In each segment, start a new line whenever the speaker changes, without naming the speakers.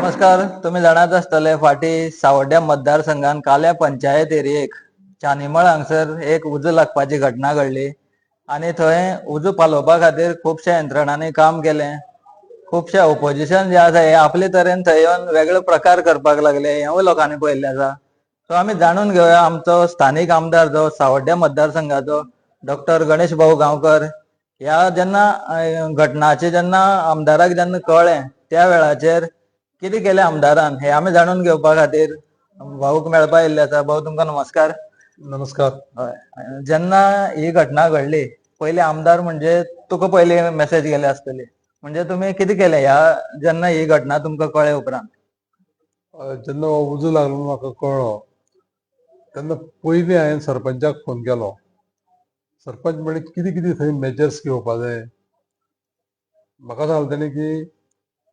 नमस्कार तुम्ही जाणाच आसतले फाटी सावड्ड्या मतदारसंघात काल्या पंचायत एरियेक. चानिमळ हांगसर एक उजो लागपाची घटना घडली. आणि थंय उजो पालोवपा खातीर खुबश्या यंत्रणांनी काम केलें. खुबशे ओपोजिशन जे आसा हे आपले तरेन थंय येवन वेगळे प्रकार करपाक लागले हेवूय लोकांनी पळयल्लें आसा. सो आमी जाणून घेवया आमचो स्थानीक आमदार जो सावड्ड्या मतदारसंघाचो डॉक्टर गणेश भाऊ गांवकर. ह्या जेन्ना घटनाचे जेन्ना आमदाराक जेन्ना कळ्ळें त्या वेळाचेर कितें केलें आमदारान? हे आमी जाणून घेवपा खातीर भाऊक मेळपा येयल्ले आसा. भाऊ तुमकां नमस्कार.
नमस्कार.
हय. जेन्ना ही घटना घडली पयले आमदार म्हणजे तुका पयली मेसेज गेली आसतली. म्हणजे तुमी कितें केलें ह्या जेन्ना ही घटना तुमकां कळ्ळे उपरांत?
जेन्ना हो उजो लागलो म्हाका कळ्ळो. तेन्ना पयलीं हांवें सरपंचाक फोन केलो. सरपंच म्हणे कितें कितें थंय मेजर्स घेवपा जाय? म्हाका सांगलें की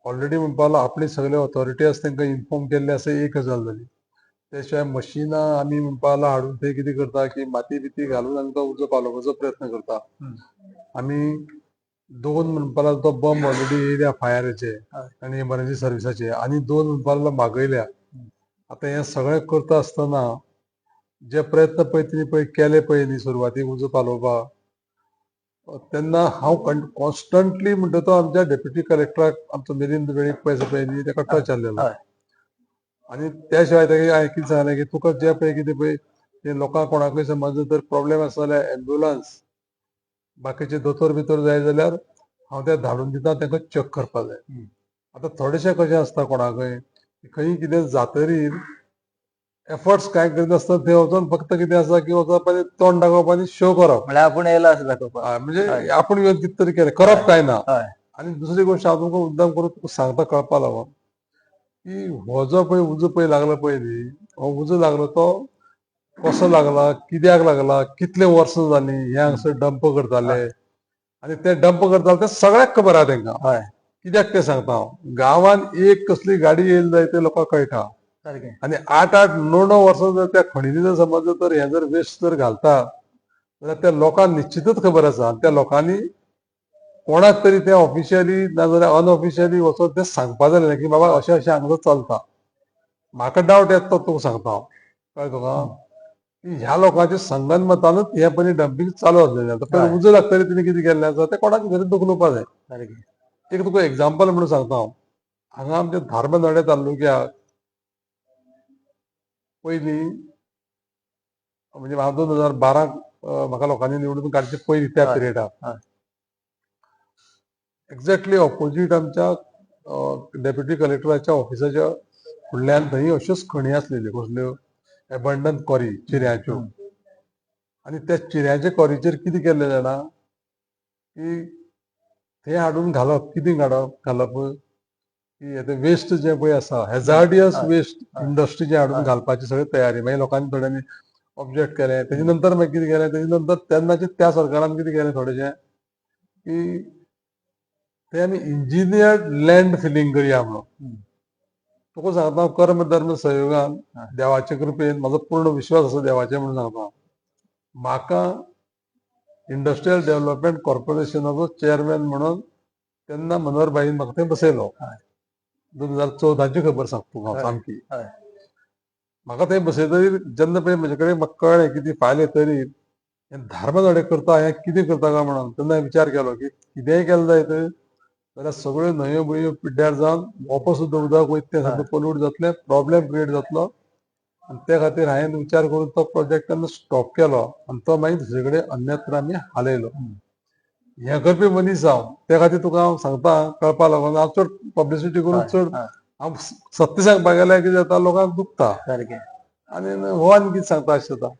ऑलरेडी म्हणपा लागलो आपली सगळे ऑथॉरिटी आसा तांकां इन्फॉर्म केल्ले आसा एक गजाल जाली त्या शिवाय मशिनां आमी म्हणपा लागलो हाडून थंय कितें करता की माती बिती घालून आमी तो उजो पालोवपाचो प्रयत्न करता. आमी दोन म्हणपा लागलो तो बंब ऑलरेडी येयल्या फायराचे आनी इमर्जन्सी सर्विसाचे आनी दोन म्हणपा लागलो मागयल्या आतां हें सगळें करता आसतना जे प्रयत्न पळय तिणी पळय केले पळय न्ही सुरवातीक उजो पालोवपाक तेन्ना हांव कॉन्स्टंटली म्हणटा तो आमच्या डेप्युटी कलेक्टराक आमचो मिलिंद वेळीक पळय पळय न्ही ताका टच आसलेलो
हय.
आनी त्या शिवाय ताका हांवें कितें सांगलें की तुका जे पळय कितें पळय ते लोकांक कोणाकय समज जर प्रॉब्लेम आसा जाल्यार एम्ब्युलन्स बाकीचे दोतोर बितोर जाय जाल्यार हांव ते धाडून दिता तांकां चॅक करपा जाय. आतां थोडेशे कशें आसता कोणाकय खंय कितें जातरीर एफर्ट्स कांय करिनासतना थंय वचोन फक्त कितें आसा की वचप आनी तोंड दाखोवप आनी शो करप
म्हळ्यार आपूण येयलो आसा दाखोवपाक
हय, म्हणजे
हय.
आपूण येवन कितें तरी केलें करप काय ना.
हय
आनी दुसरी गोश्ट हांव तुमकां मुद्दाम करून तुका सांगता कळपा लागून की हो जो पळय उजो पळय लागलो पळय न्ही हो उजो लागलो तो कसो लागला कित्याक लागला कितले वर्सां जालीं हे हांगसर डंप करताले आनी ते डंप करताले ते सगळ्याक खबर आहा तांकां
हय
कित्याक ते सांगता? हांव गांवांत एक कसली गाडी येयली जाय ते लोकांक कळटा आनी आठ आठ णव वर्सां जर त्या खणींनी जर समज जर हे जर वेस्ट जर घालता जाल्यार त्या लोकांक निश्चितच खबर आसा त्या लोकांनी कोणाक तरी ते ऑफिशियली नाजाल्यार अनऑफिशियली वचोन ते सांगपा जाय की बाबा अशें अशें हांगा चलता. म्हाका डावट येता तो तुका सांगता हांव. कळ्ळें तुका? की ह्या लोकांच्या संगनमतानूच हे पयलीं डंपींग चालू आसलेलें. पळय उजो लागतरी तिणी कितें केल्लें आसा ते कोणाक तरी दुखलुपा जाय एक तुका एग्जाम्पल म्हणून सांगता हांव. हांगा आमच्या धारबांदोड्या तालुक्याक पयलीं म्हणजे हांव दोन हजार बाराक म्हाका लोकांनी निवडून काडचे पयलीं त्या पिरियडाक. एक्झॅक्टली ऑपोजीट आमच्या डेप्युटी कलेक्टराच्या ऑफिसाच्या फुडल्यान थंय अश्योच खणी आसलेल्यो कसल्यो एबंडन कॉरी चिऱ्याच्यो. आनी त्या चिऱ्याच्या कॉरीचेर कितें केल्लें जाणा की ते हाडून घालप कितें घालप घालप की वेस्ट जे पळय आसा हेजार्डियस
हय.
वेस्ट
हय.
इंडस्ट्री जे हाडून. घालपाची सगळी तयारी मागीर लोकांनी थोड्यांनी ऑब्जेक्ट केलें तेजे नंतर मागीर कितें केलें तेजे नंतर तेन्नाचे त्या सरकारान कितें केलें थोडेशें की ते आमी इंजिनियर्ड लँड फिलिंग करया म्हणून. तुका सांगता हांव कर्म धर्म संयोगान
हय.
देवाचे कृपेन म्हाजो पूर्ण विश्वास आसा देवाचे म्हणून सांगता. म्हाका इंडस्ट्रियल डेव्हलपमेंट कॉर्पोरेशनाचो चेअरमॅन म्हणून तेन्ना मनोहर भाईन म्हाका थंय बसयलो. दोन हजार चौदाची खबर सांगता. सामकी. म्हाका थंय बसयतकीर जेन्ना पळय म्हजे कडेन म्हाका कळ्ळें की ती फायल येतरीर हें धार्मधडे करता हें कितें करता काय म्हणून? तेन्ना हांवें विचार केलो की कितेंय केलें जायत जाल्यार सगळ्यो न्हंयो बियो पिड्ड्यार जावन वापस सुद्दां उदक वयता तें सगळें पोल्यूट जातलें प्रॉब्लेम क्रिएट जातलो. आनी त्या खातीर हांवें विचार करून तो प्रोजेक्ट तेन्ना स्टॉप केलो. आनी तो मागीर दुसरे कडेन अन्यत्र आमी हालयलो. हें करपी मनीस हांव त्या खातीर तुका हांव सांगता कळपा लागून हांव चड पब्लिसिटी करून चड. हांव सत्य सांगपा गेल्यार कितें जाता लोकांक दुखता.
सारकें.
आनी हो आनी कितें सांगता अशें जाता.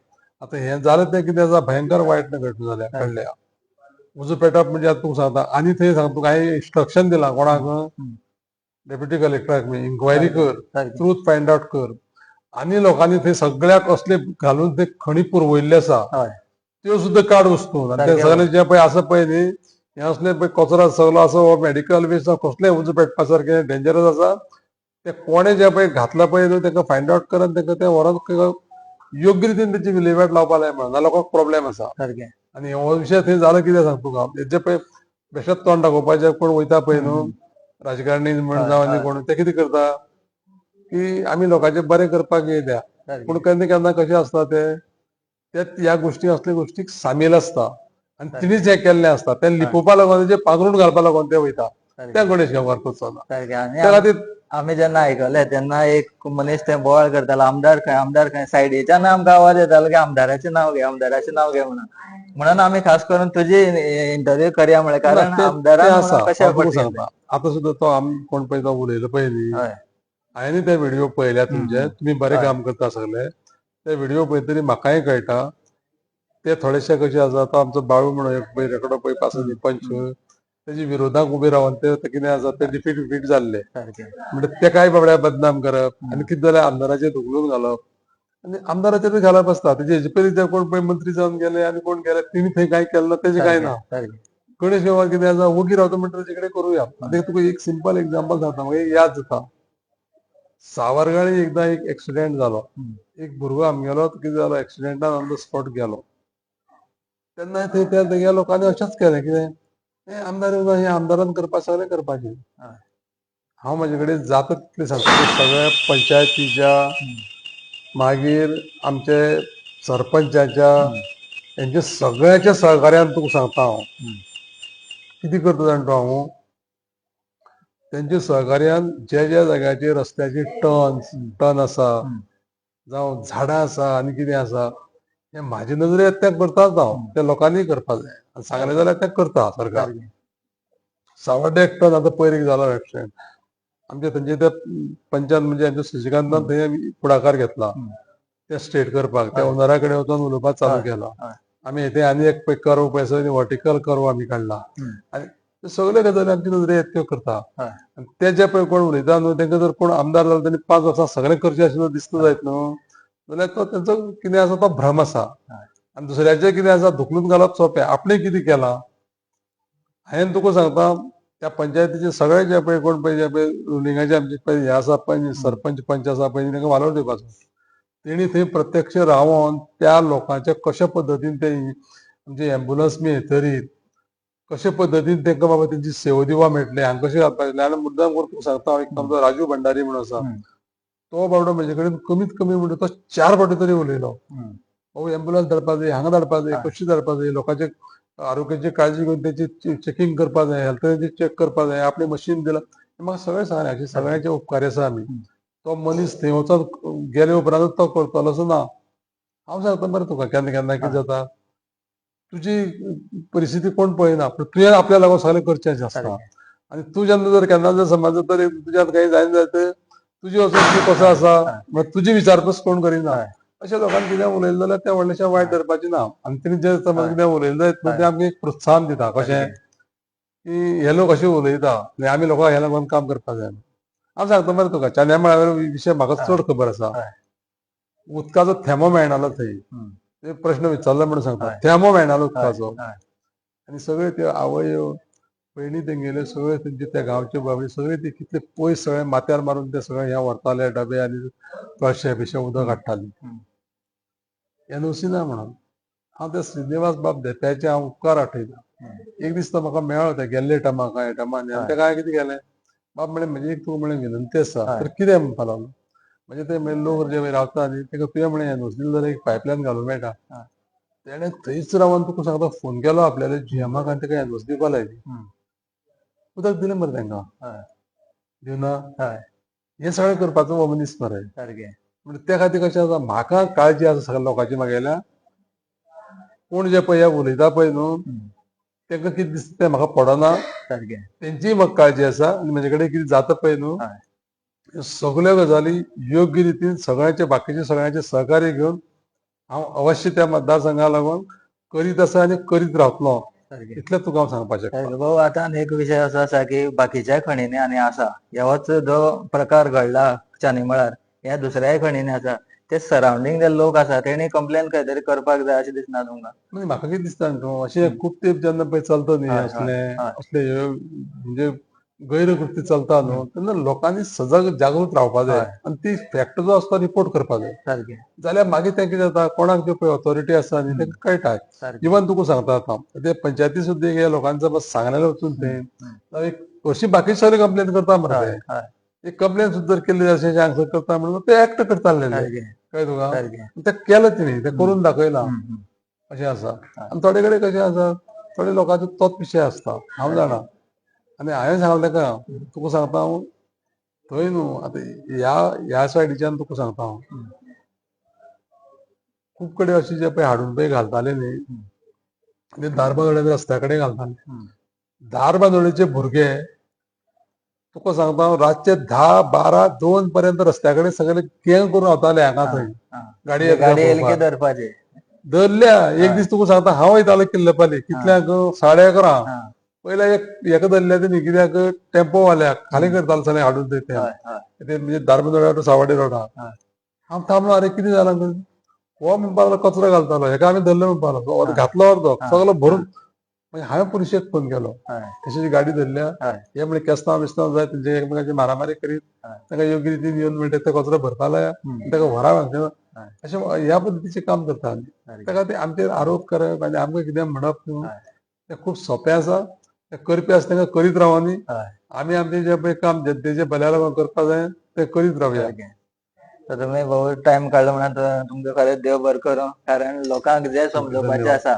आतां हें जालें तें कितें आसा भयंकर वायट घटना जाल्या. कळ्ळें उजो पेटप म्हणजे आतां तुका सांगता आनी थंय सांगता तुका हांवें इन्स्ट्रक्शन दिलां कोणाक डेप्युटी कलेक्टराक इन्क्वायरी कर ट्रूथ फायंड आउट कर. आनी लोकांनी थंय सगळ्याक असले घालून ते खणी पुरवयल्ले आसा. वस्तू ते
सारकें.
सगळे जे पळय आसा पळय न्ही हे असले पळय कचरो सगळो आसा हो मेडिकल वेस्ट कसलेंय उजो पेटपा डेंजरस आसा ते कोणे जे पळय घातला पळय न्हू तांकां फायंड आउट कर आनी तांकां ते व्हरोन योग्य रितीन तेची विलेवाट लावपा जाय म्हणून. लोकांक प्रॉब्लेम आसा
सारकें
आनी हो विशय थंय जालो कितें सांग तुका हेजे पळय बेश्टेच तोंड दाखोवपाचे कोण वयता पळय न्हू राजकारणी म्हण जावं आनी. कोण ते कितें करता? की आम्ही लोकांचे बरे करपाक येयल्या. पूण केन्ना केन्ना कशें आसता ते? ते ह्या गोष्टी असले गोष्टीक सामील आसता आनी तिणेच हें केल्लें आसता तें लिपोवपा लागून तेजे पांघरूण घालपा लागून ते वयता. त्या गणेश गांवार करचो ना
सारकें. आनी
त्या खातीर
आमी जेन्ना आयकले तेन्ना एक मनीस थंय बोवाळ करतालो आमदार खंय आमदार खंय सायडीच्यान आमकां आवाज येतालो की आमदाराचें नांव घे आमदाराचें नांव घे म्हणून. म्हणून आमी खास करून तुजी इंटरव्यू करया म्हळें कारण
ते- ते
कशें
हांव
पडलें
सांगता. आतां सुद्दां तो आमी कोण पळय तो उलयलो पळय न्ही हांवेंनी ते व्हिडिओ पळयल्या तुमचे. तुमी बरें. काम करता सगळे. ते व्हिडिओ पळयतरी म्हाकाय कळटा ते थोडेशे कशे आसा तो आमचो बाळू म्हणून एक पळय रेकडो पळय न्ही पंच तेजे विरोधाक उबे रावन ते कितें आसा ते डिफीट विफीट जाल्ले म्हणजे ते काय बाबड्या बदनाम करप आनी कितें जाल्यार आमदाराचेर धुकलून घालप आनी आमदाराचेर घालप आसता तेजे हेजे पयलीं ते कोण पळय मंत्री जावन गेले आनी कोण गेले तिणी थंय काय केलें ना तेजे काय ना. गणेश गांवात कितें आसा वगी रावता म्हणटा तेजे कडेन करूया. आतां तुका एक सिंपल एक्झाम्पल सांगता म्हाका एक याद जाता सावरगाळी एकदां एक एक्सिडेंट जालो. एक भुरगो आमगेलो कितें जालो एक्सिडेंटान ऑन द स्पॉट गेलो. तेन्ना थंय त्या त्या लोकांनी अशेंच केलें कितें हें आमदार हें आमदारान करपा सगळें करपाचें. हांव म्हाजे कडेन जाता तितलें सांगता सगळ्या पंचायतीच्या मागीर आमचे सरपंचाच्या हेंच्या सगळ्याच्या सहकार्यान तुका सांगता हांव कितें करता जाणा तो हांव तेंच्या सहकार्यान ज्या ज्या जाग्याचेर रस्त्याचे टर्न टर्न आसा. जावं झाडां आसा आनी कितें आसा हें म्हाजे नजरेन ते करताच हांव ते लोकांनी करपा जाय आनी सांगलें जाल्यार ते करता सरकार
सारकें.
सावड्डे एकटो आतां पयर एक जालो एक्सिडेंट आमचे थंयचे ते पंचायत म्हणजे आमच्या शशिकांतान थंय पुढाकार घेतला. ते स्ट्रेट करपाक त्या. ओनरा कडेन वचून उलोवपाक चालू. केलो. आमी हेथे आनी एक पळय कर्व पळय वर्टिकल कर्व आमी काडला. आनी ते सगळे गजाली आमचे नजरे त्यो करता
हय.
आनी पळय कोण उलयता न्हू तेंका जर कोण आमदार जालो तेणी पांच वर्सां सगळें करचें अशें दिसता जायत न्हू जाल्यार तो तेंचो कितें आसा तो भ्रम आसा आनी दुसऱ्याचें कितें आसा धुकलून घालप सोंपें. आपणें कितें केलां? हांवें तुका सांगता त्या पंचायतीचे सगळे जे पळय कोण पळय जे पळय रुलिंगाचे आमचे पळय हे आसा पंच सरपंच पंच आसा पळय तांकां वालोर दिवपाचो तेणी थंय प्रत्यक्ष रावोन त्या लोकांचे कशे पद्दतीन ते म्हणजे एम्बुलन्स बी येतरीत कशे पद्दतीन तांकां बाबा तेंची सेवा दिवप मेळटले हांगा कशें घालपाक आनी मुद्दाम करून तुका सांगता हांव एक आमचो राजू भंडारी म्हणून आसा. तो बाबडो म्हजे कडेन कमीत कमी म्हणटा तो चार फावटी तरी उलयलो. हो एम्बुलन्स धाडपा जाय हांगा धाडपा जाय. कशी धाडपा जाय लोकांचे आरोग्याची काळजी घेवन तेची चेकिंग करपा जाय हेल्थ चेक करपा जाय आपलें मशीन दिलां म्हाका सगळें सांगलें हाचे सगळ्यांचे उपकारी आसा आमी. तो मनीस थंय वचोन गेले उपरांत तो करतलो असो ना हांव सांगता मरे तुका केन्ना केन्ना कितें. जाता तुजी परिस्थिती कोण पळयना पूण तुवें आपल्या लागून सगळें करचें आसता
सारकें.
आनी तूं जेन्ना जर केन्ना जर समज तर तुज्यात काही जायना जायत तुजी वचून तूं कसो आसा तुजी विचारपूस कोण करिना. अशा लोकांनी कितें उलयलें जाल्यार तें व्हडलेशें वायट धरपाचें ना आनी तेणी जे समज. कितें उलयलें जायत. तें आमकां एक प्रोत्साहन दिता कशें. की हे लोक अशे उलयता आनी आमी लोकांक हे लागून काम करपाक जाय हांव सांगता मरे तुका चान्या मळार विशय म्हाका. चड खबर आसा. उदकाचो थेंबो मेळनालो थंय. ते प्रश्न विचारलो म्हणून सांगता
हय.
थेंबो मेळनालो
हय.
उदकाचो. आनी सगळे त्यो आवयो पयलीं तेंगेल्यो सगळे तेंचे त्या गांवचे बाबडे सगळे ते कितले पयस सगळे माथ्यार मारून ते सगळे ह्या व्हरताले डबे आनी कळशे बिशे उदक हाडटाले. एनओसी ना म्हणून हांव ते श्रीनिवास बाब देसायाचे हांव उपकार आठयता. एक दीस तो म्हाका मेळ्ळो ते गेल्ले टायमाक ह्या टायमार
हय.
तेका हांवें कितें केलें बाब म्हणे म्हजी एक तुका म्हणे विनंती आसा. तर कितें म्हणपा लागलो म्हणजे ते लोक जे रावता न्ही तेका तुवें म्हणे एनओसी दिली जाल्यार एक पायपलायन घालूंक मेळटा. तेणें थंयच रावन तुका सांगता फोन केलो आपल्याल्या जीएमाक आनी तेका एनओसी दिवपा लायली. उदक दिलें मरे तांकां. दिवना
हय.
हें सगळें करपाचो हो मनीस मरे
सारकें.
म्हणजे त्या खातीर कशें आसा म्हाका काळजी आसा सगळ्या लोकांची म्हागेल्या कोण जे पळय हे उलयता पळय न्हू. तांकां कितें दिसता तें म्हाका पडना
सारकें.
तेंचीय म्हाका काळजी आसा आनी म्हजे कडेन कितें जाता पळय न्हू सगळ्यो गजाली योग्य रितीन सगळ्यांचे बाकीचे सगळ्यांचे सहकार्य घेवन हांव अवश्य त्या मतदारसंघाक लागून करीत आसा आनी करीत रावतलों. इतलें तुका हांव
सारकें. भाऊ आतां आनी एक विशय असो आसा की बाकीच्या खणींनी आनी आसा ह्योच जो प्रकार घडला चान्नी मळार हे दुसऱ्याय खणींनी आसा ते सरावंडींग जे लोक आसा तेणी कंप्लेन खंय तरी करपाक जाय अशें दिसना तुमकां
म्हणजे म्हाका कितें दिसता तूं अशें खूब तेंप जेन्ना पळय चलता न्ही असले. असले म्हणजे गैरकृती चलता न्हू तेन्ना लोकांनी सजग जागृत रावपा जाय. आनी ती फॅक्ट जो आसता रिपोर्ट करपा जाय.
सारकें
जाल्यार मागीर तें कितें जाता कोणाक ज्यो पळय ऑथॉरिटी आसा न्ही तांकां कळटा इवन तुका सांगता आतां ते पंचायती सुद्दां हे लोकांचो बस सांगलेलें वचून. जाल्यार एक हरशीं बाकीचे सगळे कंप्लेन करता मरे ते. एक कंप्लेन सुद्धा जर केली अशें हांगसर करता म्हणून ते एक्ट करताले. कळ्ळें तुका? ते केलं तिणी ते करून दाखयला. अशें आसा. आनी थोडे कडेन कशें आसा थोडे लोकांचो तोच विशय आसता. हांव जाणा. आनी हांवें सांगलें ताका तुका सांगता हांव थंय न्हू आतां ह्या ह्या सायडीच्यान तुका सांगता हांव खूब कडेन अशें जे पळय हाडून पळय घालताले न्ही ते दारबांदोड्या रस्त्या कडेन घालताले
हम्म.
दारबांदोडेचे भुरगे तुका सांगता हांव रातचे धा बारा दोन पर्यंत रस्त्या कडेन सगळे गँग करून रावताले हांगा थंय. गाडी
गाडी. धरपाचे
धरल्या एक दीस तुका सांगता हांव वयतालो किल्लपाली कितल्यांक साडे अकरा. पयल्या एक हेका धरल्या तेणी कित्याक टेम्पोवाल्याक खाली करतालो सगळे हाडून ते ते म्हणजे दारबांदोड्या सावड्डे रोडा
हय.
हांव थांबलो अरे कितें जालां हो म्हणपा लागलो कचरो घालतालो. हेका आमी धरलो म्हणपा लागलो हो घातलो अर्दो सगलो भरून. मागीर हांवें पुलिशेक फोन केलो. कशाची गाडी धरल्या? हे म्हणजे केस्तांव बिस्तांव जाय तेंचे एकमेकांची मारामारी करीत. ताका योग्य रितीन येवन म्हणजे ते कचरो भरताले. ताका हांगचे
हय.
अशें ह्या पद्दतीचें काम करता आमी. ताका ते आमचेर आरोप करप आनी आमकां कितें म्हणप न्हू. तें खूब सोंपें आसा तें करपी आसा तांकां करीत रावनी
हय.
आमी आमचें जें पळय काम जनतेचे भल्या लागून करपा जाय तें करीत रावया
सारकें तर तुमी भोव टायम काडलो म्हणून तुमकां खरेंच देव बरें करूं. कारण लोकांक जे समजोवपाचें. आसा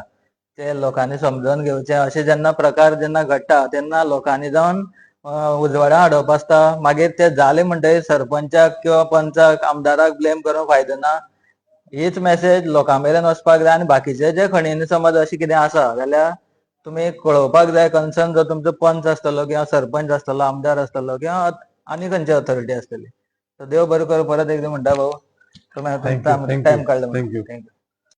ते लोकांनी समजून घेवचें. अशे जेन्ना प्रकार जेन्ना घडटा तेन्ना लोकांनी जावन अं, उजवाड्या हाडप आसता. मागीर ते जाले म्हणटकीर सरपंचाक किंवा पंचाक आमदाराक ब्लेम करूंक फायदो ना. हीच मेसेज लोकां मेरेन वचपाक जाय आनी बाकीचे जे खणींनी समज अशें कितें आसा जाल्यार तुमी कळोवपाक जाय कन्सर्न जो तुमचो पंच आसतलो किंवा सरपंच आसतलो आमदार आसतलो किंवा आनी खंयची ऑथॉरिटी आसतली. देव बरें करूं परत एकदां म्हणटा भाऊ टायम काडलो. थँक्यू